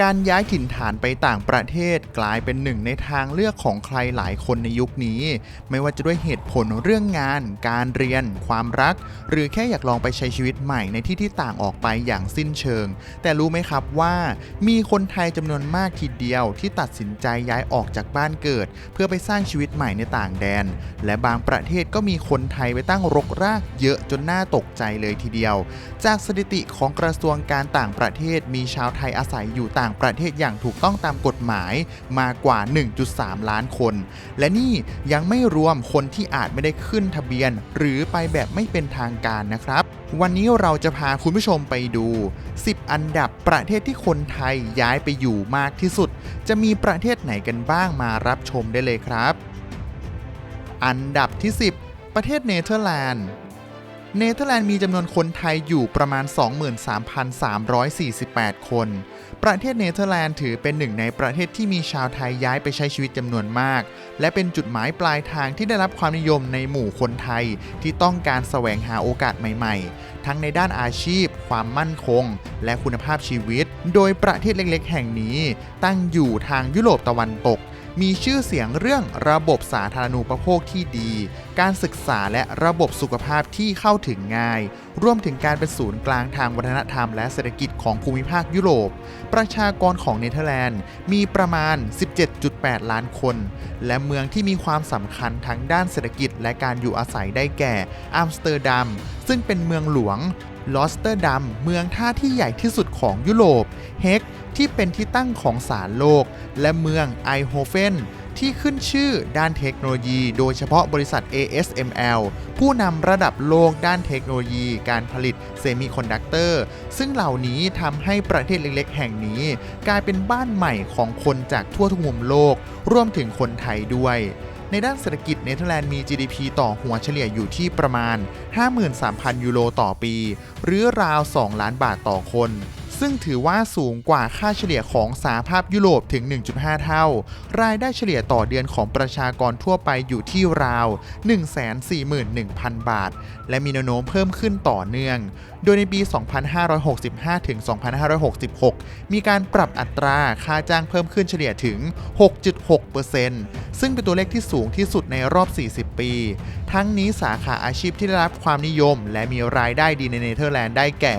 การย้ายถิ่นฐานไปต่างประเทศกลายเป็นหนึ่งในทางเลือกของใครหลายคนในยุคนี้ ไม่ว่าจะด้วยเหตุผลเรื่องงาน การเรียน ความรัก หรือแค่อยากลองไปใช้ชีวิตใหม่ในที่ที่ต่างออกไปอย่างสิ้นเชิง แต่รู้ไหมครับว่ามีคนไทยจำนวนมากทีเดียวที่ตัดสินใจย้ายออกจากบ้านเกิด เพื่อไปสร้างชีวิตใหม่ในต่างแดน และบางประเทศก็มีคนไทยไปตั้งรกรากเยอะจนน่าตกใจเลยทีเดียว จากสถิติของกระทรวงการต่างประเทศมีชาวไทยอาศัยอยู่ต่างางประเทศอย่างถูกต้องตามกฎหมายมากว่า 1.3 ล้านคน และนี่ยังไม่รวมคนที่อาจไม่ได้ขึ้นทะเบียน หรือไปแบบไม่เป็นทางการนะครับ วันนี้เราจะพาคุณผู้ชมไปดู 10 อันดับประเทศที่คนไทยย้ายไปอยู่มากที่สุด จะมีประเทศไหนกันบ้างมารับชมได้เลยครับ อันดับที่ 10 ประเทศเนเธอร์แลนด์ เนเธอร์แลนด์มีจำนวนคนไทยอยู่ประมาณ 23,348 คน ประเทศเนเธอร์แลนด์ถือเป็นหนึ่งในประเทศที่มีชาวไทยย้ายไปใช้ชีวิตจำนวนมาก และเป็นจุดหมายปลายทางที่ได้รับความนิยมในหมู่คนไทยที่ต้องการแสวงหาโอกาสใหม่ๆ ทั้งในด้านอาชีพ ความมั่นคง และคุณภาพชีวิต โดยประเทศเล็กๆ แห่งนี้ ตั้งอยู่ทางยุโรปตะวันตก มีชื่อเสียงเรื่องระบบสาธารณูปโภคที่ดี การศึกษาและระบบสุขภาพที่เข้าถึงง่าย รวมถึงการเป็นศูนย์กลางทางวัฒนธรรมและเศรษฐกิจของภูมิภาคยุโรป ประชากรของเนเธอร์แลนด์มีประมาณ 17.8 ล้านคน และเมืองที่มีความสำคัญทั้งด้านเศรษฐกิจและการอยู่อาศัยได้แก่อัมสเตอร์ดัม ซึ่งเป็นเมืองหลวง ลอสเตอร์ดัมเมืองท่าที่ใหญ่ที่สุดของยุโรป เฮกที่เป็นที่ตั้งของศาลโลก และเมืองไอโฮเฟนที่ขึ้นชื่อด้านเทคโนโลยี โดยเฉพาะบริษัท ASML ผู้นำระดับโลกด้านเทคโนโลยี การผลิตเซมิคอนดักเตอร์ ซึ่งเหล่านี้ทำให้ประเทศเล็กๆ แห่งนี้ กลายเป็นบ้านใหม่ของคนจากทั่วทุกมุมโลก รวมถึงคนไทยด้วย ในด้านเศรษฐกิจเนเธอร์แลนด์มี GDP ต่อหัวเฉลี่ยอยู่ที่ประมาณ 53,000 ยูโรต่อปี หรือราว 2 ล้านบาทต่อคน ซึ่งถือว่าสูงกว่าค่าเฉลี่ยของสหภาพยุโรปถึง 1.5 เท่า รายได้เฉลี่ยต่อเดือนของประชากรทั่วไปอยู่ที่ราว 141,000 บาท และมีแนวโน้มเพิ่มขึ้นต่อเนื่อง โดยในปี 2565 ถึง 2566 มีการปรับอัตราค่าจ้างเพิ่มขึ้นเฉลี่ยถึง 6.6%ซึ่งเป็นตัวเลขที่สูงที่สุดในรอบ 40 ปี ทั้งนี้สาขาอาชีพที่ได้รับความนิยม และมีรายได้ดีในเนเธอร์แลนด์ได้แก่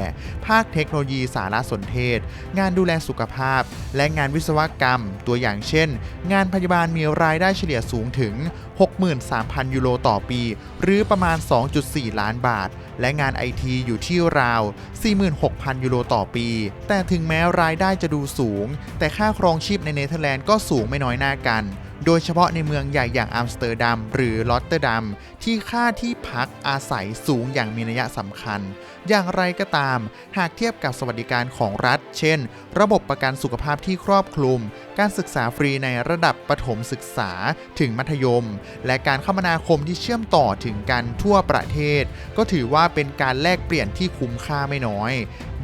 ภาคเทคโนโลยีสารสนเทศ งานดูแลสุขภาพ และงานวิศวกรรม ตัวอย่างเช่น งานพยาบาลมีรายได้เฉลี่ยสูงถึง 63,000 ยูโรต่อปี หรือประมาณ 2.4 ล้านบาท และงานไอทีอยู่ที่ราว 46,000 ยูโรต่อปี แต่ถึงแม้รายได้จะดูสูง แต่ค่าครองชีพในเนเธอร์แลนด์ก็สูงไม่น้อยหน้ากัน โดยเฉพาะในเมืองใหญ่อย่างอัมสเตอร์ดัมหรือลอตเตอร์ดัมที่ค่าที่พักอาศัยสูงอย่างมีนัยสำคัญ อย่างไรก็ตาม หากเทียบกับสวัสดิการของรัฐ เช่น ระบบประกันสุขภาพที่ครอบคลุม การศึกษาฟรีในระดับประถมศึกษาถึงมัธยม และการคมนาคมที่เชื่อมต่อถึงกันทั่วประเทศ ก็ถือว่าเป็นการแลกเปลี่ยนที่คุ้มค่าไม่น้อย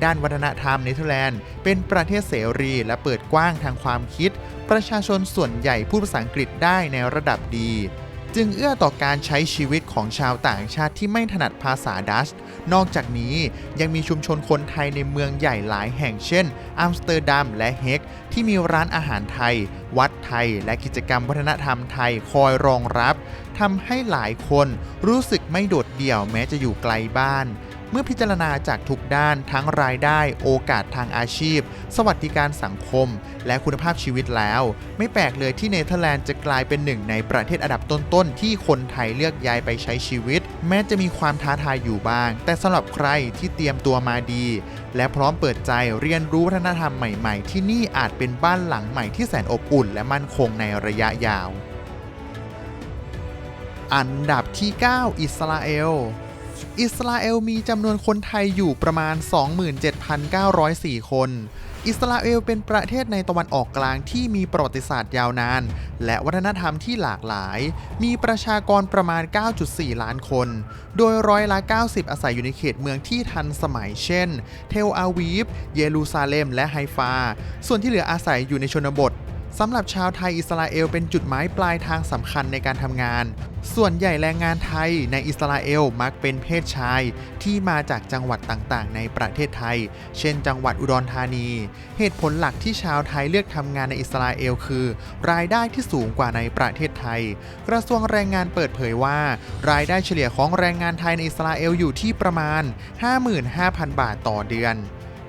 ด้านวัฒนธรรมเนเธอร์แลนด์เป็นประเทศเสรีและเปิดกว้างทางความคิด ประชาชนส่วนใหญ่พูดภาษาอังกฤษได้ในระดับดี จึงเอื้อต่อการใช้ชีวิตของชาวต่างชาติที่ไม่ถนัดภาษาดัช นอกจากนี้ยังมีชุมชนคนไทยในเมืองใหญ่หลายแห่งเช่น อัมสเตอร์ดัมและเฮกที่มีร้านอาหารไทย วัดไทย และกิจกรรมวัฒนธรรมไทยคอยรองรับทำให้หลายคนรู้สึกไม่โดดเดี่ยวแม้จะอยู่ไกลบ้าน เมื่อพิจารณาจากทุกด้านทั้งรายได้ โอกาสทางอาชีพ สวัสดิการสังคม และคุณภาพชีวิตแล้ว ไม่แปลกเลยที่เนเธอร์แลนด์จะกลายเป็นหนึ่งในประเทศอันดับต้นๆ ที่คนไทยเลือกย้ายไปใช้ชีวิต แม้จะมีความท้าทายอยู่บ้าง แต่สำหรับใครที่เตรียมตัวมาดี และพร้อมเปิดใจเรียนรู้วัฒนธรรมใหม่ๆ ที่นี่อาจเป็นบ้านหลังใหม่ที่แสนอบอุ่น และมั่นคงในระยะยาว อันดับที่ 9 อิสราเอล อิสราเอลมีจำนวนคนไทยอยู่ประมาณ 27,904 คน อิสราเอลเป็นประเทศในตะวันออกกลางที่มีประวัติศาสตร์ยาวนาน และวัฒนธรรมที่หลากหลาย มีประชากรประมาณ 9.4 ล้านคน โดยร้อยละ 90 อาศัยอยู่ในเขตเมืองที่ทันสมัยเช่น เทลอาวีฟ เยรูซาเล็ม และไฮฟา ส่วนที่เหลืออาศัยอยู่ในชนบท สำหรับชาวไทยอิสราเอลเป็นจุดหมายปลายทางสำคัญในการทำงาน ส่วนใหญ่แรงงานไทยในอิสราเอลมักเป็นเพศชายที่มาจากจังหวัดต่างๆ ในประเทศไทย เช่น จังหวัดอุดรธานี เหตุผลหลักที่ชาวไทยเลือกทำงานในอิสราเอลคือ รายได้ที่สูงกว่าในประเทศไทย กระทรวงแรงงานเปิดเผยว่า รายได้เฉลี่ยของแรงงานไทยในอิสราเอลอยู่ที่ประมาณ 55,000 บาทต่อเดือน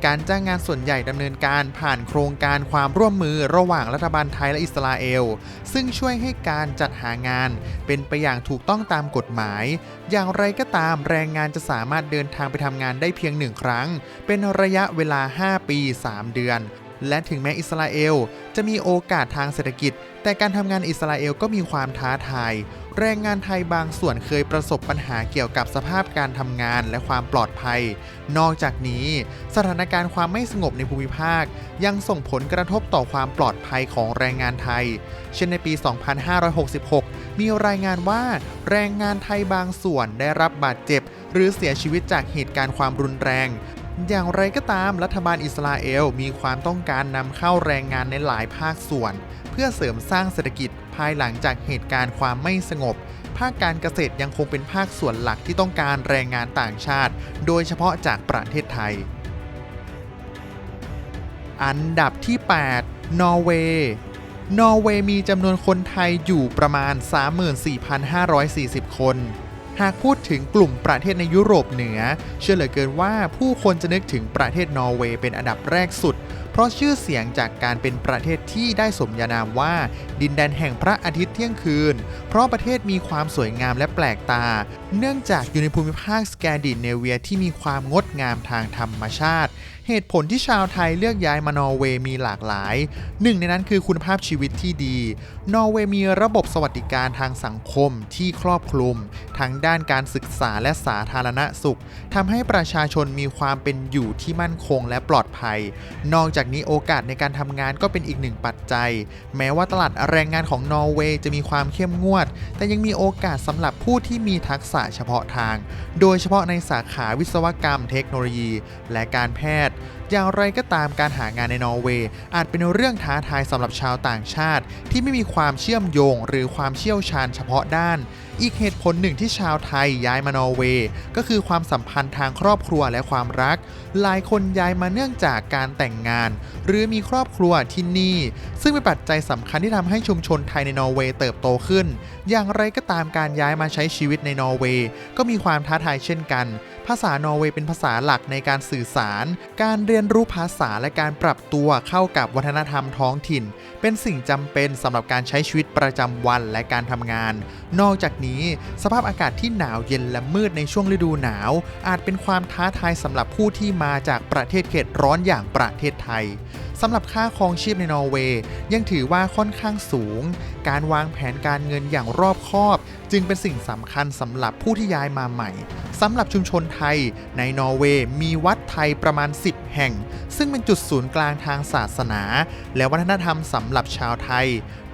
การจ้างงานส่วนใหญ่ดำเนินการผ่านโครงการความร่วมมือระหว่างรัฐบาลไทยและอิสราเอล ซึ่งช่วยให้การจัดหางาน เป็นไปอย่างถูกต้องตามกฎหมาย อย่างไรก็ตามแรงงานจะสามารถเดินทางไปทำงานได้เพียงหนึ่งครั้ง เป็นระยะเวลา 5 ปี 3 เดือน และถึงแม้อิสราเอล จะมีโอกาสทางเศรษฐกิจ แต่การทำงานอิสราเอลก็มีความท้าทาย แรงงานไทยบางส่วนเคยประสบปัญหาเกี่ยวกับสภาพการทำงานและความปลอดภัย นอกจากนี้ สถานการณ์ความไม่สงบในภูมิภาค ยังส่งผลกระทบต่อความปลอดภัยของแรงงานไทย เช่นในปี 2566 มีรายงานว่า แรงงานไทยบางส่วนได้รับบาดเจ็บ หรือเสียชีวิตจากเหตุการณ์ความรุนแรง อย่างไรก็ตามรัฐบาลอิสราเอลมีความต้องการนำเข้าแรงงานในหลายภาคส่วน เพื่อเสริมสร้างเศรษฐกิจ ภายหลังจากเหตุการณ์ความไม่สงบ ภาคการเกษตรยังคงเป็นภาคส่วนหลักที่ต้องการแรงงานต่างชาติ โดยเฉพาะจากประเทศไทย อันดับที่ 8 นอร์เวย์นอร์เวย์มีจำนวนคนไทยอยู่ประมาณ 34,540 คน หากพูดถึงกลุ่มประเทศในยุโรปเหนือ เชื่อเหลือเกินว่าผู้คนจะนึกถึงประเทศนอร์เวย์เป็นอันดับแรกสุด เพราะชื่อเสียงจากการเป็นประเทศที่ได้สมญานามว่า ดินแดนแห่งพระอาทิตย์เที่ยงคืน เพราะประเทศมีความสวยงามและแปลกตา เนื่องจากอยู่ในภูมิภาคสแกนดิเนเวียที่มีความงดงามทางธรรมชาติ เหตุผลที่ชาวไทยเลือกย้ายมานอร์เวย์มีหลากหลาย หนึ่งในนั้นคือคุณภาพชีวิตที่ดี นอร์เวย์มีระบบสวัสดิการทางสังคมที่ครอบคลุม ทั้งด้านการศึกษาและสาธารณสุขทำให้ประชาชนมีความเป็นอยู่ที่มั่นคงและปลอดภัย นอกจากนี้โอกาสในการทำงานก็เป็นอีกหนึ่งปัจจัย แม้ว่าตลาดแรงงานของนอร์เวย์จะมีความเข้มงวด แต่ยังมีโอกาสสำหรับผู้ที่มีทักษะเฉพาะทาง โดยเฉพาะในสาขาวิศวกรรมเทคโนโลยี และการแพทย์อย่างไรก็ตามการหางานในนอร์เวย์อาจเป็นเรื่องท้าทายสำหรับชาวต่างชาติ ที่ไม่มีความเชื่อมโยงหรือความเชี่ยวชาญเฉพาะด้าน อีกเหตุผลหนึ่งที่ชาวไทยย้ายมานอร์เวย์ก็คือความสัมพันธ์ทางครอบครัวและความรัก หลายคนย้ายมาเนื่องจากการแต่งงาน หรือมีครอบครัวที่นี่ ซึ่งเป็นปัจจัยสำคัญที่ทำให้ชุมชนไทยในนอร์เวย์เติบโตขึ้น อย่างไรก็ตามการย้ายมาใช้ชีวิตในนอร์เวย์ก็มีความท้าทายเช่นกันภาษานอร์เวย์เป็นภาษาหลักในการสื่อสาร การเรียนรู้ภาษาและการปรับตัวเข้ากับวัฒนธรรมท้องถิ่น เป็นสิ่งจำเป็นสำหรับการใช้ชีวิตประจำวันและการทำงาน นอกจากนี้ สภาพอากาศที่หนาวเย็นและมืดในช่วงฤดูหนาว อาจเป็นความท้าทายสำหรับผู้ที่มาจากประเทศเขตร้อนอย่างประเทศไทยสำหรับค่าครองชีพในนอร์เวย์ยังถือว่าค่อนข้างสูง การวางแผนการเงินอย่างรอบคอบ จึงเป็นสิ่งสำคัญสำหรับผู้ที่ย้ายมาใหม่สำหรับชุมชนไทย ในนอร์เวย์มีวัดไทยประมาณ 10 แห่ง ซึ่งเป็นจุดศูนย์กลางทางศาสนา และวัฒนธรรมสำหรับชาวไทย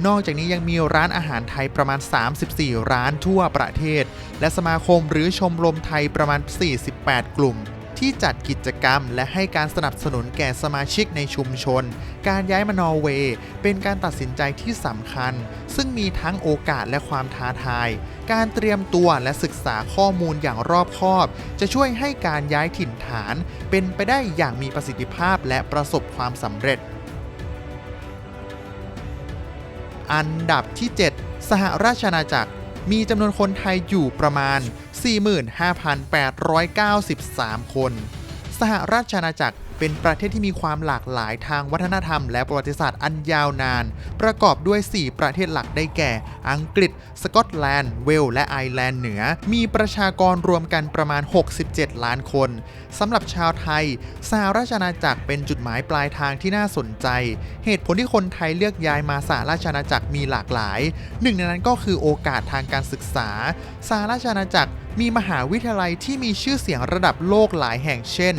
นอกจากนี้ยังมีร้านอาหารไทยประมาณ 34 ร้านทั่วประเทศ และสมาคมหรือชมรมไทยประมาณ 48 กลุ่ม ที่จัดกิจกรรมและให้การสนับสนุนแก่สมาชิกในชุมชน การย้ายมานอร์เวย์เป็นการตัดสินใจที่สำคัญ ซึ่งมีทั้งโอกาสและความท้าทาย การเตรียมตัวและศึกษาข้อมูลอย่างรอบคอบ จะช่วยให้การย้ายถิ่นฐาน เป็นไปได้อย่างมีประสิทธิภาพและประสบความสำเร็จ อันดับที่ 7 สหราชอาณาจักรมีจำนวนคนไทยอยู่ประมาณ 45,893 คน สหราชอาณาจักรเป็นประเทศที่มีความหลากหลายทางวัฒนธรรมและประวัติศาสตร์อันยาวนาน ประกอบด้วย 4 ประเทศหลักได้แก่ อังกฤษ สกอตแลนด์ เวลและไอร์แลนด์เหนือ มีประชากรรวมกันประมาณ 67 ล้านคนสำหรับชาวไทย สหราชอาณาจักรเป็นจุดหมายปลายทางที่น่าสนใจ เหตุผลที่คนไทยเลือกย้ายมาสหราชอาณาจักรมีหลากหลาย หนึ่งในนั้นก็คือโอกาสทางการศึกษา สหราชอาณาจักรมีมหาวิทยาลัยที่มีชื่อเสียงระดับโลกหลายแห่งเช่น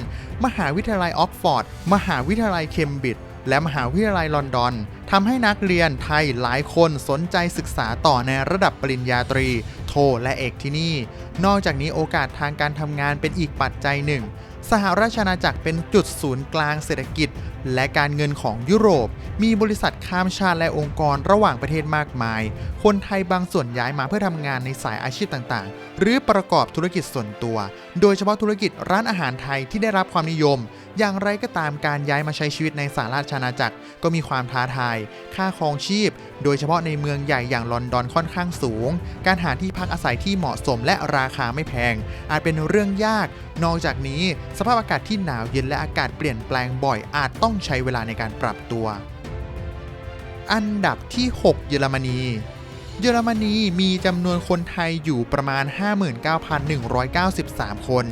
มหาวิทยาลัยออกฟอร์ด มหาวิทยาลัยเคมบริดจ์ และมหาวิทยาลัยลอนดอนทำให้นักเรียนไทยหลายคนสนใจศึกษาต่อในระดับปริญญาตรี โทและเอกที่นี่ นอกจากนี้โอกาสทางการทำงานเป็นอีกปัจจัยหนึ่ง สหราชอาณาจักรเป็นจุดศูนย์กลางเศรษฐกิจ และการเงินของยุโรป มีบริษัทข้ามชาติและองค์กรระหว่างประเทศมากมาย คนไทยบางส่วนย้ายมาเพื่อทำงานในสายอาชีพต่างๆ หรือประกอบธุรกิจส่วนตัว โดยเฉพาะธุรกิจร้านอาหารไทยที่ได้รับความนิยม อย่างไรก็ตามการย้ายมาใช้ชีวิตในสหราชอาณาจักรก็มีความท้าทาย ค่าครองชีพ โดยเฉพาะในเมืองใหญ่อย่างลอนดอนค่อนข้างสูง การหาที่พักอาศัยที่เหมาะสมและราคาไม่แพง อาจเป็นเรื่องยาก นอกจากนี้ สภาพอากาศที่หนาวเย็นและอากาศเปลี่ยนแปลงบ่อยอาจต้องใช้เวลาในการปรับตัว อันดับที่ 6 เยอรมนีเยอรมนีมีจำนวนคนไทยอยู่ประมาณ 59,193 คน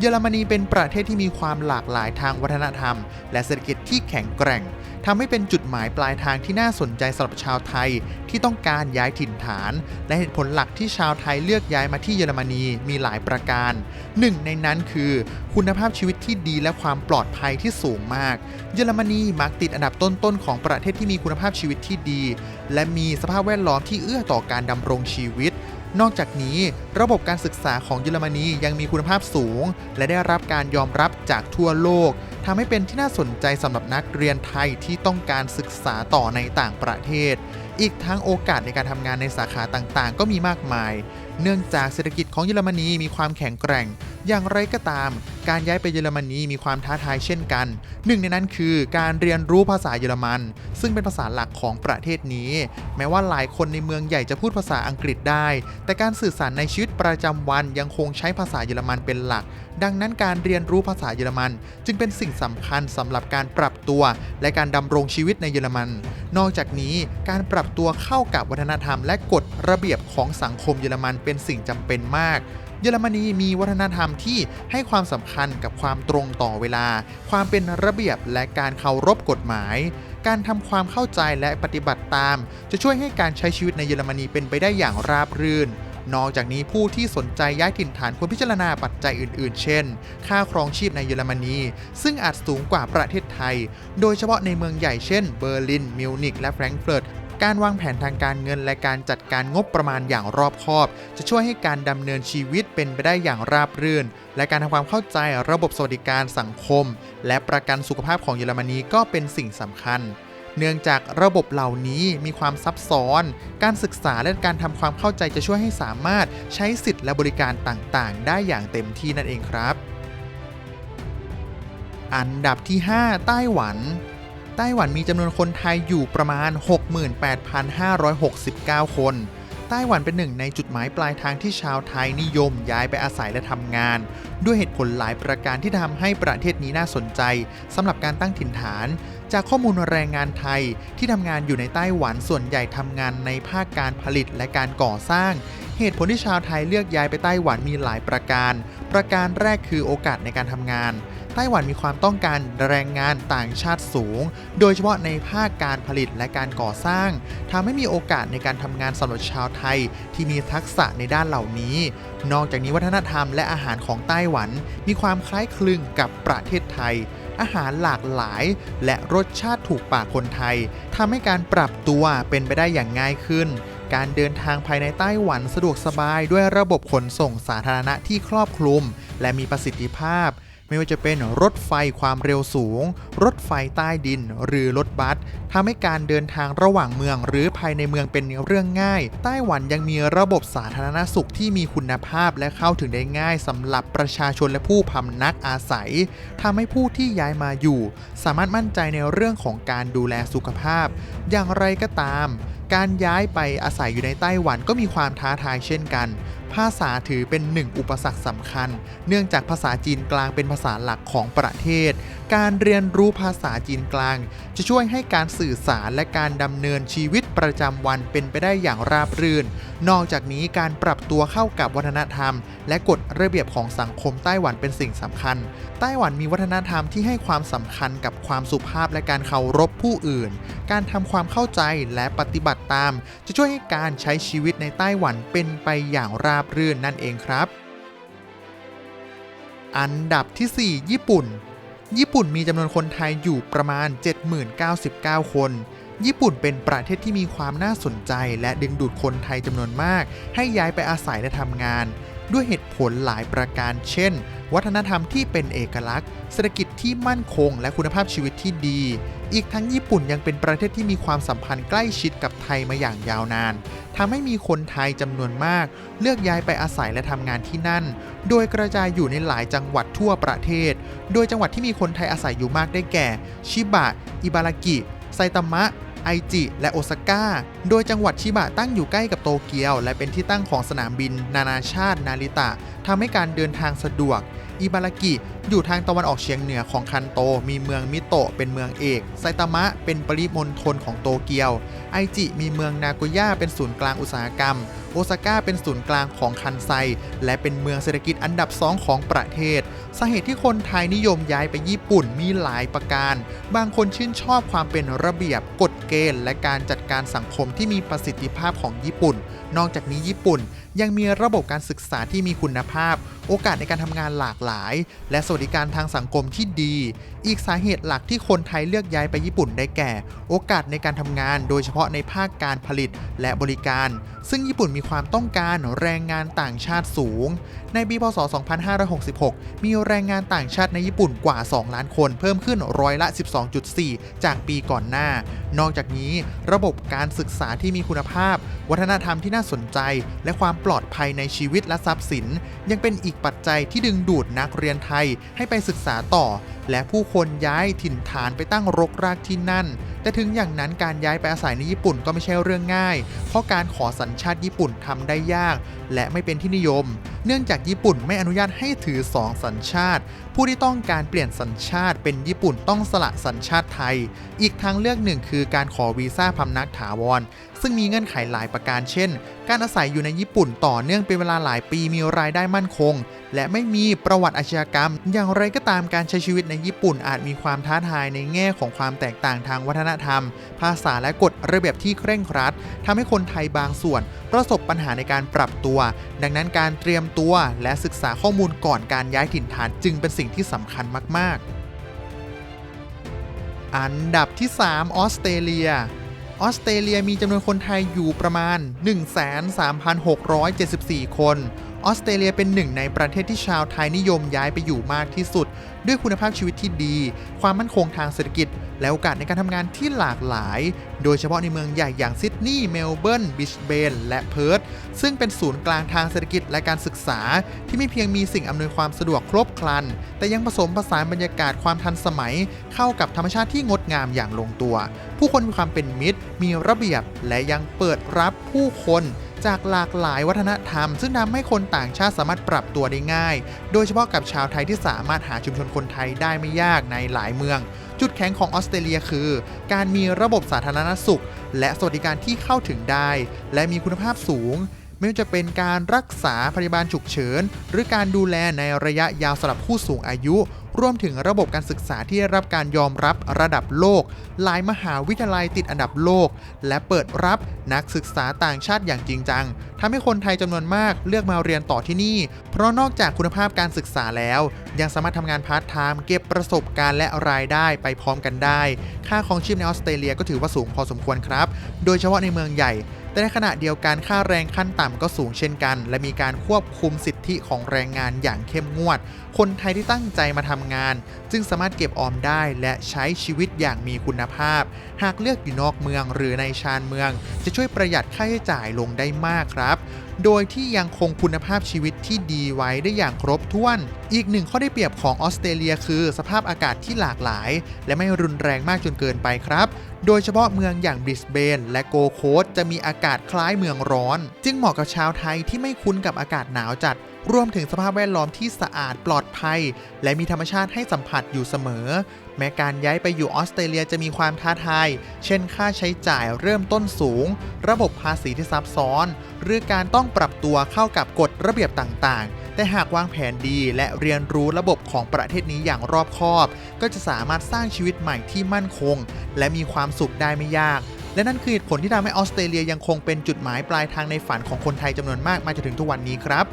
เยอรมนีเป็นประเทศที่มีความหลากหลายทางวัฒนธรรม และเศรษฐกิจที่แข็งแกร่งทำให้เป็นจุดหมายปลายทางที่น่าสนใจสำหรับชาวไทยที่ต้องการย้ายถิ่นฐาน และเหตุผลหลักที่ชาวไทยเลือกย้ายมาที่เยอรมนีมีหลายประการ หนึ่งในนั้นคือ คุณภาพชีวิตที่ดีและความปลอดภัยที่สูงมาก เยอรมนีมักติดอันดับต้นๆของประเทศที่มีคุณภาพชีวิตที่ดี และมีสภาพแวดล้อมที่เอื้อต่อการดำรงชีวิต นอกจากนี้ระบบการศึกษาของเยอรมนียังมีคุณภาพสูง และได้รับการยอมรับจากทั่วโลกทำให้เป็นที่น่าสนใจสำหรับนักเรียนไทยที่ต้องการศึกษาต่อในต่างประเทศ อีกทั้งโอกาสในการทำงานในสาขาต่างๆ ก็มีมากมาย เนื่องจากเศรษฐกิจของเยอรมนีมีความแข็งแกร่ง อย่างไรก็ตาม การย้ายไปเยอรมนีมีความท้าทายเช่นกัน หนึ่งในนั้นคือการเรียนรู้ภาษาเยอรมัน ซึ่งเป็นภาษาหลักของประเทศนี้ แม้ว่าหลายคนในเมืองใหญ่จะพูดภาษาอังกฤษได้ แต่การสื่อสารในชีวิตประจำวันยังคงใช้ภาษาเยอรมันเป็นหลัก ดังนั้นการเรียนรู้ภาษาเยอรมัน จึงเป็นสิ่งสำคัญสำหรับการปรับตัว และการดำรงชีวิตในเยอรมัน นอกจากนี้การปรับตัวเข้ากับวัฒนธรรม และกฎระเบียบของสังคมเยอรมันเป็นสิ่งจำเป็นมาก เยอรมนีมีวัฒนธรรมที่ให้ความสำคัญกับความตรงต่อเวลา ความเป็นระเบียบและการเคารพกฎหมาย การทำความเข้าใจและปฏิบัติตาม จะช่วยให้การใช้ชีวิตในเยอรมนีเป็นไปได้อย่างราบรื่น นอกจากนี้ผู้ที่สนใจย้ายถิ่นฐานควรพิจารณาปัจจัยอื่น ๆ เช่น ค่าครองชีพในเยอรมนี ซึ่งอาจสูงกว่าประเทศไทย โดยเฉพาะในเมืองใหญ่เช่น เบอร์ลิน มิวนิกและแฟรงก์เฟิร์ต การวางแผนทางการเงินและการจัดการงบประมาณอย่างรอบคอบ จะช่วยให้การดำเนินชีวิตเป็นไปได้อย่างราบรื่น และการทำความเข้าใจระบบสวัสดิการสังคม และประกันสุขภาพของเยอรมนีก็เป็นสิ่งสำคัญ เนื่องจากระบบเหล่านี้มีความซับซ้อน การศึกษาและการทำความเข้าใจจะช่วยให้สามารถใช้สิทธิและบริการต่างๆ ได้อย่างเต็มที่นั่นเองครับ อันดับที่ 5 ไต้หวัน ไต้หวันมีจำนวนคนไทยอยู่ประมาณ 68,569 คน ไต้หวันเป็นหนึ่งในจุดหมายปลายทางที่ชาวไทยนิยมย้ายไปอาศัยและทำงาน ด้วยเหตุผลหลายประการที่ทำให้ประเทศนี้น่าสนใจสำหรับการตั้งถิ่นฐาน จากข้อมูลแรงงานไทยที่ทำงานอยู่ในไต้หวันส่วนใหญ่ทำงานในภาคการผลิตและการก่อสร้าง เหตุผลที่ชาวไทยเลือกย้ายไปไต้หวันมีหลายประการ ประการแรกคือโอกาสในการทำงาน ไต้หวันมีความต้องการแรงงานต่างชาติสูง โดยเฉพาะในภาคการผลิตและการก่อสร้างทำให้มีโอกาสในการทำงานสำหรับชาวไทย ที่มีทักษะในด้านเหล่านี้ นอกจากนี้วัฒนธรรมและอาหารของไต้หวัน มีความคล้ายคลึงกับประเทศไทย อาหารหลากหลาย และรสชาติถูกปากคนไทยทำให้การปรับตัวเป็นไปได้อย่างง่ายขึ้นการเดินทางภายในไต้หวันสะดวกสบายด้วยระบบขนส่งสาธารณะที่ครอบคลุม และมีประสิทธิภาพ ไม่ว่าจะเป็นรถไฟความเร็วสูง รถไฟใต้ดิน หรือรถบัสทำให้การเดินทางระหว่างเมือง หรือภายในเมืองเป็นเรื่องง่าย ไต้หวันยังมีระบบสาธารณสุขที่มีคุณภาพและเข้าถึงได้ง่ายสำหรับประชาชนและผู้พำนักอาศัยทำให้ผู้ที่ย้ายมาอยู่ สามารถมั่นใจในเรื่องของการดูแลสุขภาพ อย่างไรก็ตาม การย้ายไปอาศัยอยู่ในไต้หวันก็มีความท้าทายเช่นกัน ภาษาถือเป็นหนึ่งอุปสรรคสำคัญ เนื่องจากภาษาจีนกลางเป็นภาษาหลักของประเทศ การเรียนรู้ภาษาจีนกลาง จะช่วยให้การสื่อสารและการดำเนินชีวิต ประจำวันเป็นไปได้อย่างราบรื่น นอกจากนี้การปรับตัวเข้ากับวัฒนธรรม และกฎระเบียบของสังคมไต้หวันเป็นสิ่งสำคัญ ไต้หวันมีวัฒนธรรมที่ให้ความสำคัญกับความสุภาพและการเคารพผู้อื่น การทำความเข้าใจและปฏิบัติตาม จะช่วยให้การใช้ชีวิตในไต้หวันเป็นไปอย่างราบรื่นนั่นเองครับ อันดับที่ 4 ญี่ปุ่น ญี่ปุ่นมีจำนวนคนไทยอยู่ประมาณ 70,099 คน ญี่ปุ่นเป็นประเทศที่มีความน่าสนใจ และดึงดูดคนไทยจำนวนมาก ให้ย้ายไปอาศัยและทำงาน ด้วยเหตุผลหลายประการ เช่น วัฒนธรรมที่เป็นเอกลักษณ์ เศรษฐกิจที่มั่นคง และคุณภาพชีวิตที่ดี อีกทั้งญี่ปุ่นยังเป็นประเทศที่มีความสัมพันธ์ใกล้ชิดกับไทยมาอย่างยาวนานทำให้มีคนไทยจำนวนมาก เลือกย้ายไปอาศัยและทำงานที่นั่น โดยกระจายอยู่ในหลายจังหวัดทั่วประเทศ โดยจังหวัดที่มีคนไทยอาศัยอยู่มากได้แก่ ชิบะ อิบารากิ ไซตามะ ไอจิและโอซาก้า โดยจังหวัดชิบะตั้งอยู่ใกล้กับโตเกียว และเป็นที่ตั้งของสนามบิน นานาชาติ นาริตะทำให้การเดินทางสะดวก อิบารากิ อยู่ทางตะวันออกเฉียงเหนือของคันโต มีเมืองมิโตะเป็นเมืองเอก ไซตามะเป็นปริมณฑลของโตเกียว ไอจิมีเมืองนาโกย่าเป็นศูนย์กลางอุตสาหกรรม โอซาก้าเป็นศูนย์กลางของคันไซ และเป็นเมืองเศรษฐกิจอันดับสองของประเทศ สาเหตุที่คนไทยนิยมย้ายไปญี่ปุ่นมีหลายประการ บางคนชื่นชอบความเป็นระเบียบกฎเกณฑ์ และการจัดการสังคมที่มีประสิทธิภาพของญี่ปุ่น นอกจากนี้ญี่ปุ่นยังมีระบบการศึกษาที่มีคุณภาพ โอกาสในการทำงานหลากหลาย และสวัสดิการทางสังคมที่ดี อีกสาเหตุหลักที่คนไทยเลือกย้ายไปญี่ปุ่นได้แก่ โอกาสในการทำงาน โดยเฉพาะในภาคการผลิตและบริการ ซึ่งญี่ปุ่นมีความต้องการแรงงานต่างชาติสูง ในปีพศ 2566 มีแรงงานต่างชาติในญี่ปุ่นกว่า 2 ล้านคน เพิ่มขึ้นร้อยละ 12.4 จากปีก่อนหน้า นอกจากนี้ระบบการศึกษาที่มีคุณภาพ วัฒนธรรมที่น่าสนใจ และความปลอดภัยในชีวิตและทรัพย์สิน ยังเป็นอีกปัจจัยที่ดึงดูดนักเรียนไทยให้ไปศึกษาต่อ และผู้คนย้ายถิ่นฐานไปตั้งรกรากที่นั่น แต่ถึงอย่างนั้นการย้ายไปอาศัยในญี่ปุ่นก็ไม่ใช่เรื่องง่าย เพราะการขอสัญชาติญี่ปุ่นทำได้ยาก และไม่เป็นที่นิยม เนื่องจากญี่ปุ่นไม่อนุญาตให้ถือ 2 สัญชาติ ผู้ที่ต้องการเปลี่ยนสัญชาติเป็นญี่ปุ่นต้องสละสัญชาติไทย อีกทางเลือกหนึ่งคือการขอวีซ่าพำนักถาวร ซึ่งมีเงื่อนไขหลายประการเช่น การอาศัยอยู่ในญี่ปุ่นต่อเนื่องเป็นเวลาหลายปีมีรายได้มั่นคง และไม่มีประวัติอาชญากรรม อย่างไรก็ตามการใช้ชีวิตในญี่ปุ่นอาจมีความท้าทายในแง่ของความแตกต่างทางวัฒนธรรม ภาษาและกฎระเบียบที่เคร่งครัดทำให้คนไทยบางส่วน ประสบปัญหาในการปรับตัว ดังนั้นการเตรียมตัว และศึกษาข้อมูลก่อนการย้ายถิ่นฐานจึงเป็นสิ่งที่สำคัญมาก ๆ อันดับที่ 3 ออสเตรเลีย ออสเตรเลียมีจำนวนคนไทยอยู่ประมาณ 13,674 คน ออสเตรเลียเป็นหนึ่งในประเทศที่ชาวไทยนิยมย้ายไปอยู่มากที่สุด ด้วยคุณภาพชีวิตที่ดี ความมั่นคงทางเศรษฐกิจ และโอกาสในการทำงานที่หลากหลาย โดยเฉพาะในเมืองใหญ่อย่างซิดนีย์เมลเบิร์นบริสเบนและเพิร์ธซึ่งเป็นศูนย์กลางทางเศรษฐกิจและการศึกษา ที่ไม่เพียงมีสิ่งอำนวยความสะดวกครบครัน แต่ยังผสมผสานบรรยากาศความทันสมัย เข้ากับธรรมชาติที่งดงามอย่างลงตัว ผู้คนมีความเป็นมิตร มีระเบียบและยังเปิดรับผู้คน จากหลากหลายวัฒนธรรม ซึ่งทำให้คนต่างชาติสามารถปรับตัวได้ง่าย โดยเฉพาะกับชาวไทยที่สามารถหาชุมชนคนไทยได้ไม่ยากในหลายเมือง จุดแข็งของออสเตรเลียคือ การมีระบบสาธารณสุข และสวัสดิการที่เข้าถึงได้ และมีคุณภาพสูง ไม่ว่าจะเป็นการรักษาพยาบาลฉุกเฉิน หรือการดูแลในระยะยาวสำหรับผู้สูงอายุ รวมถึงระบบการศึกษาที่ได้รับการยอมรับระดับโลก หลายมหาวิทยาลัยติดอันดับโลก และเปิดรับนักศึกษาต่างชาติอย่างจริงจังทำให้คนไทยจำนวนมากเลือกมาเรียนต่อที่นี่ เพราะนอกจากคุณภาพการศึกษาแล้ว ยังสามารถทำงานพาร์ทไทม์เก็บประสบการณ์และรายได้ไปพร้อมกันได้ ค่าของชีพในออสเตรเลียก็ถือว่าสูงพอสมควรครับ โดยเฉพาะในเมืองใหญ่ แต่ในขณะเดียวกันค่าแรงขั้นต่ำก็สูงเช่นกัน และมีการควบคุมสิทธิของแรงงานอย่างเข้มงวด คนไทยที่ตั้งใจมาทำงาน จึงสามารถเก็บออมได้และใช้ชีวิตอย่างมีคุณภาพ หากเลือกอยู่นอกเมืองหรือในชานเมือง จะช่วยประหยัดค่าใช้จ่ายลงได้มากครับ โดยที่ยังคงคุณภาพชีวิตที่ดีไว้ได้อย่างครบถ้วน อีกหนึ่งข้อได้เปรียบของออสเตรเลียคือสภาพอากาศที่หลากหลาย และไม่รุนแรงมากจนเกินไปครับ โดยเฉพาะเมืองอย่างบริสเบนและโกโคสจะมีอากาศคล้ายเมืองร้อน จึงเหมาะกับชาวไทยที่ไม่คุ้นกับอากาศหนาวจัด รวมถึงสภาพแวดล้อมที่สะอาดปลอดภัย และมีธรรมชาติให้สัมผัสอยู่เสมอ แม้การย้ายไปอยู่ออสเตรเลียจะมีความท้าทาย เช่นค่าใช้จ่ายเริ่มต้นสูง ระบบภาษีที่ซับซ้อน หรือการต้องปรับตัวเข้ากับกฎระเบียบต่างๆ แต่หากวางแผนดีและเรียนรู้ระบบของประเทศนี้อย่างรอบคอบ ก็จะสามารถสร้างชีวิตใหม่ที่มั่นคง และมีความสุขได้ไม่ยากและนั่นคือเหตุผลที่ทำให้ออสเตรเลียยังคงเป็นจุดหมายปลายทางในฝันของคนไทยจำนวนมากมาจนถึงทุกวันนี้ครับ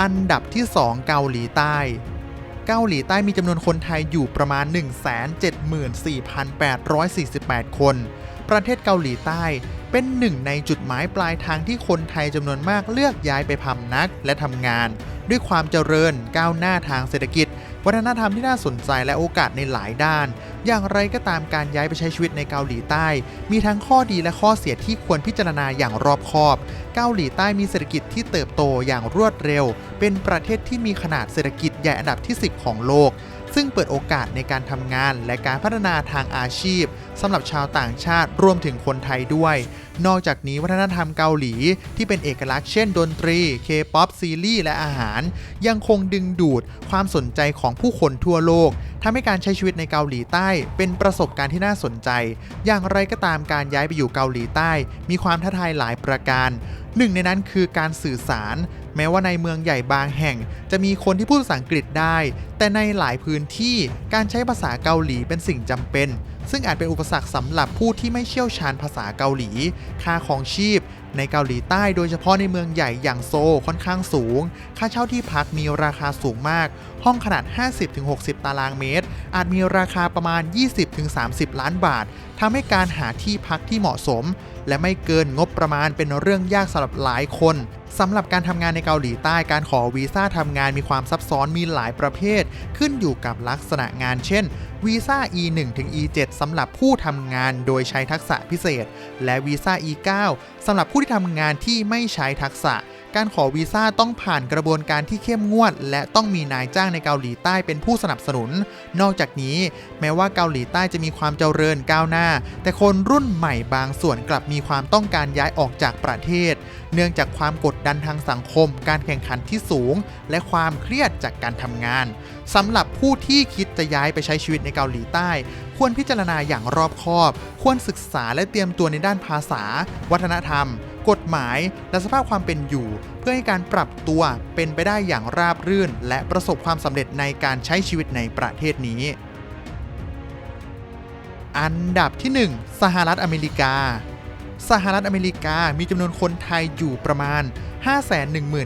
อันดับที่ 2 เกาหลีใต้ เกาหลีใต้มีจำนวนคนไทยอยู่ประมาณ 174,848 คน ประเทศเกาหลีใต้เป็นหนึ่งในจุดหมายปลายทางที่คนไทยจำนวนมากเลือกย้ายไปพำนักและทำงาน ด้วยความเจริญก้าวหน้าทางเศรษฐกิจ วัฒนธรรมที่น่าสนใจและโอกาสในหลายด้าน อย่างไรก็ตามการย้ายไปใช้ชีวิตในเกาหลีใต้ มีทั้งข้อดีและข้อเสียที่ควรพิจารณาอย่างรอบคอบ เกาหลีใต้มีเศรษฐกิจที่เติบโตอย่างรวดเร็ว เป็นประเทศที่มีขนาดเศรษฐกิจใหญ่อันดับที่ 10 ของโลก ซึ่งเปิดโอกาสในการทำงานและการพัฒนาทางอาชีพสำหรับชาวต่างชาติรวมถึงคนไทยด้วย นอกจากนี้วัฒนธรรมเกาหลีที่เป็นเอกลักษณ์เช่นดนตรี K-POP ซีรีส์และอาหาร ยังคงดึงดูดความสนใจของผู้คนทั่วโลกทำให้การใช้ชีวิตในเกาหลีใต้ เป็นประสบการณ์ที่น่าสนใจ อย่างไรก็ตามการย้ายไปอยู่เกาหลีใต้ มีความท้าทายหลายประการ หนึ่งในนั้นคือการสื่อสาร แม้ว่าในเมืองใหญ่บางแห่ง จะมีคนที่พูดภาษาอังกฤษได้ แต่ในหลายพื้นที่การใช้ภาษาเกาหลีเป็นสิ่งจำเป็น ซึ่งอาจเป็นอุปสรรคสำหรับผู้ที่ไม่เชี่ยวชาญภาษาเกาหลี ค่าของชีพ ในเกาหลีใต้โดยเฉพาะในเมืองใหญ่อย่างโซลค่อนข้างสูง ค่าเช่าที่พักมีราคาสูงมาก ห้องขนาด 50-60 ตารางเมตร อาจมีราคาประมาณ 20-30 ล้านบาททำให้การหาที่พักที่เหมาะสม และไม่เกินงบประมาณเป็นเรื่องยากสำหรับหลายคน สำหรับการทำงานในเกาหลีใต้การขอวีซ่าทำงานมีความซับซ้อนมีหลายประเภท ขึ้นอยู่กับลักษณะงาน เช่นวีซ่า E1 ถึง E7 สำหรับผู้ทำงานโดยใช้ทักษะพิเศษ และวีซ่า E9 สำหรับผู้ที่ทำงานที่ไม่ใช้ทักษะ การขอวีซ่าต้องผ่านกระบวนการที่เข้มงวด และต้องมีนายจ้างในเกาหลีใต้เป็นผู้สนับสนุน นอกจากนี้ แม้ว่าเกาหลีใต้จะมีความเจริญก้าวหน้า แต่คนรุ่นใหม่บางส่วนกลับมีความต้องการย้ายออกจากประเทศ เนื่องจากความกดดันทางสังคม การแข่งขันที่สูง และความเครียดจากการทำงานสำหรับผู้ที่คิดจะย้ายไปใช้ชีวิตในเกาหลีใต้ ควรพิจารณาอย่างรอบคอบ ควรศึกษาและเตรียมตัวในด้านภาษา วัฒนธรรม กฎหมาย และสภาพความเป็นอยู่ เพื่อให้การปรับตัวเป็นไปได้อย่างราบรื่น และประสบความสำเร็จในการใช้ชีวิตในประเทศนี้ อันดับที่ 1 สหรัฐอเมริกา สหรัฐอเมริกามีจำนวนคนไทยอยู่ประมาณ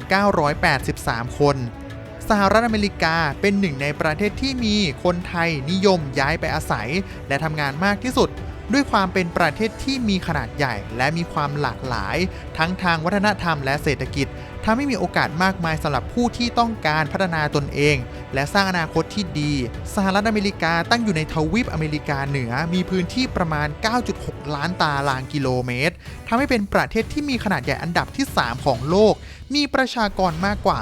519,83 คนสหรัฐอเมริกาเป็นหนึ่งในประเทศที่มีคนไทยนิยมย้ายไปอาศัย และทำงานมากที่สุด ด้วยความเป็นประเทศที่มีขนาดใหญ่ และมีความหลากหลาย ทั้งทางวัฒนธรรมและเศรษฐกิจทำให้มีโอกาสมากมายสำหรับผู้ที่ต้องการพัฒนาตนเอง และสร้างอนาคตที่ดี สหรัฐอเมริกาตั้งอยู่ในทวีปอเมริกาเหนือมีพื้นที่ประมาณ 9.6 ล้านตารางกิโลเมตรทำให้เป็นประเทศที่มีขนาดใหญ่อันดับที่ 3 ของโลก มีประชากรมากกว่า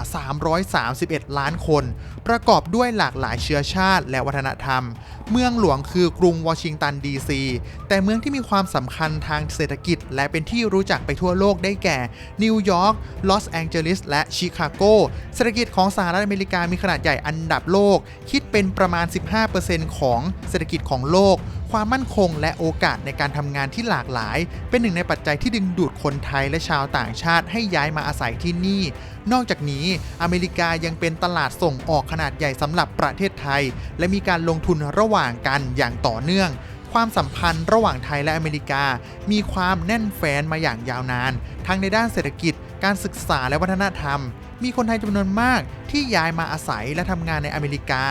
331 ล้านคน ประกอบด้วยหลากหลายเชื้อชาติและวัฒนธรรม เมืองหลวงคือกรุงวอชิงตันดีซีแต่เมืองที่มีความสำคัญทางเศรษฐกิจ และเป็นที่รู้จักไปทั่วโลกได้แก่นิวยอร์กลอสแองเจลิส และชิคาโกเศรษฐกิจของสหรัฐอเมริกามีขนาดใหญ่อันดับโลก คิดเป็นประมาณ 15%ของเศรษฐกิจของโลก ความมั่นคงและโอกาสในการทำงานที่หลากหลาย เป็นหนึ่งในปัจจัยที่ดึงดูดคนไทยและชาวต่างชาติให้ย้ายมาอาศัยที่นี่ นอกจากนี้อเมริกายังเป็นตลาดส่งออกขนาดใหญ่สำหรับประเทศไทย และมีการลงทุนระหว่างกันอย่างต่อเนื่อง ความสัมพันธ์ระหว่างไทยและอเมริกา มีความแน่นแฟ้นมาอย่างยาวนาน ทั้งในด้านเศรษฐกิจ การศึกษาและวัฒนธรรม มีคนไทยจำนวนมากที่ย้ายมาอาศัยและทำงานในอเมริกา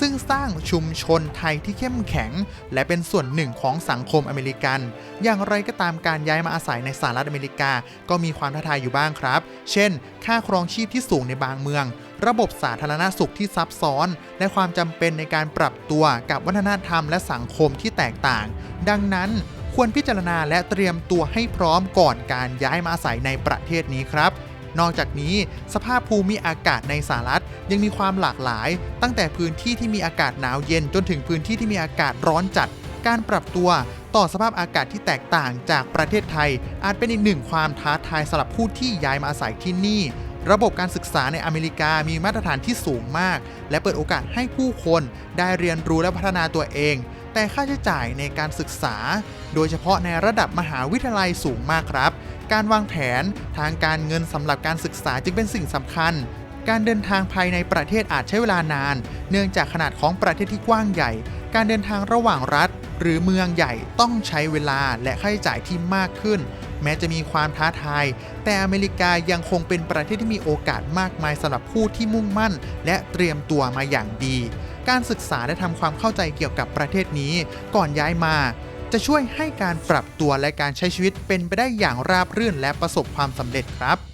ซึ่งสร้างชุมชนไทยที่เข้มแข็ง และเป็นส่วนหนึ่งของสังคมอเมริกัน อย่างไรก็ตามการย้ายมาอาศัยในสหรัฐอเมริกา ก็มีความท้าทายอยู่บ้างครับ เช่น ค่าครองชีพที่สูงในบางเมือง ระบบสาธารณสุขที่ซับซ้อน และความจำเป็นในการปรับตัวกับวัฒนธรรมและสังคมที่แตกต่าง ดังนั้นควรพิจารณาและเตรียมตัวให้พร้อมก่อนการย้ายมาอาศัยในประเทศนี้ครับ นอกจากนี้สภาพภูมิอากาศในสหรัฐยังมีความหลากหลาย ตั้งแต่พื้นที่ที่มีอากาศหนาวเย็นจนถึงพื้นที่ที่มีอากาศร้อนจัด การปรับตัวต่อสภาพอากาศที่แตกต่างจากประเทศไทย อาจเป็นอีกหนึ่งความท้าทายสำหรับผู้ที่ย้ายมาอาศัยที่นี่ ระบบการศึกษาในอเมริกามีมาตรฐานที่สูงมาก และเปิดโอกาสให้ผู้คนได้เรียนรู้และพัฒนาตัวเอง แต่ค่าใช้จ่ายในการศึกษา โดยเฉพาะในระดับมหาวิทยาลัยสูงมากครับ การวางแผนทางการเงินสำหรับการศึกษาจึงเป็นสิ่งสำคัญ การเดินทางภายในประเทศอาจใช้เวลานาน เนื่องจากขนาดของประเทศที่กว้างใหญ่ การเดินทางระหว่างรัฐ หรือเมืองใหญ่ต้องใช้เวลาและค่าใช้จ่ายที่มากขึ้น แม้จะมีความท้าทาย แต่อเมริกายังคงเป็นประเทศที่มีโอกาสมากมายสำหรับผู้ที่มุ่งมั่น และเตรียมตัวมาอย่างดี การศึกษาและทำความเข้าใจเกี่ยวกับประเทศนี้ ก่อนย้ายมา จะช่วยให้การปรับตัวและการใช้ชีวิตเป็นไปได้อย่างราบรื่นและประสบความสำเร็จครับ